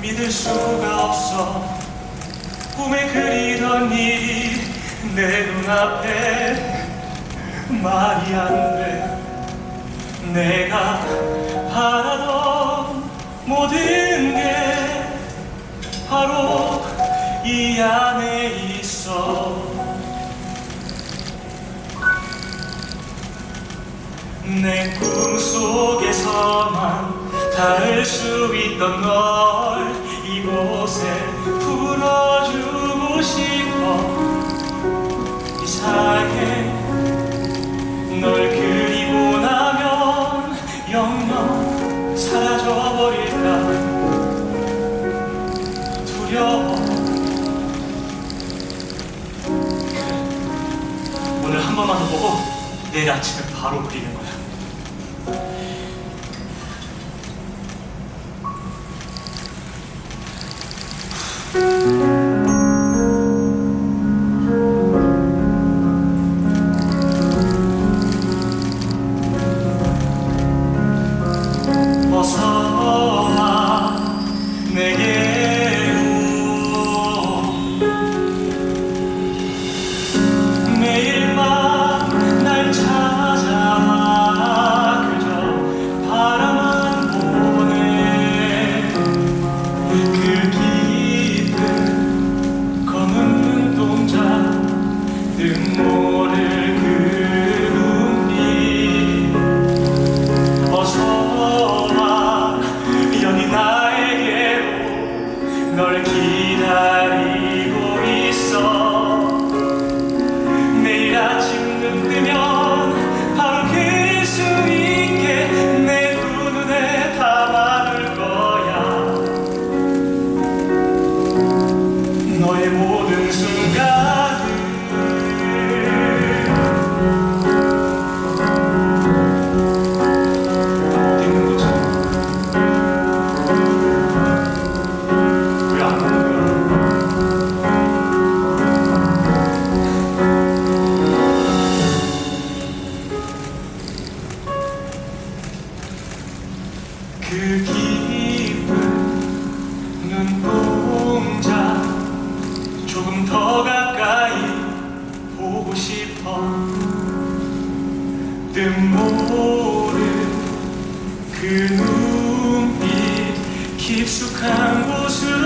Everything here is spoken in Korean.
믿을 수가 없어. 꿈에 그리던 일이 내 눈앞에 말이 안 돼. 내가 바라던 모든 내 꿈속에서만 닿을 수 있던 널 이곳에 풀어주고 싶어 내일 아침에 바로 그리는 거야 그 깊은 눈동자. 조금 더 가까이 보고 싶어. 뜻 모른 그 눈빛 깊숙한 곳으로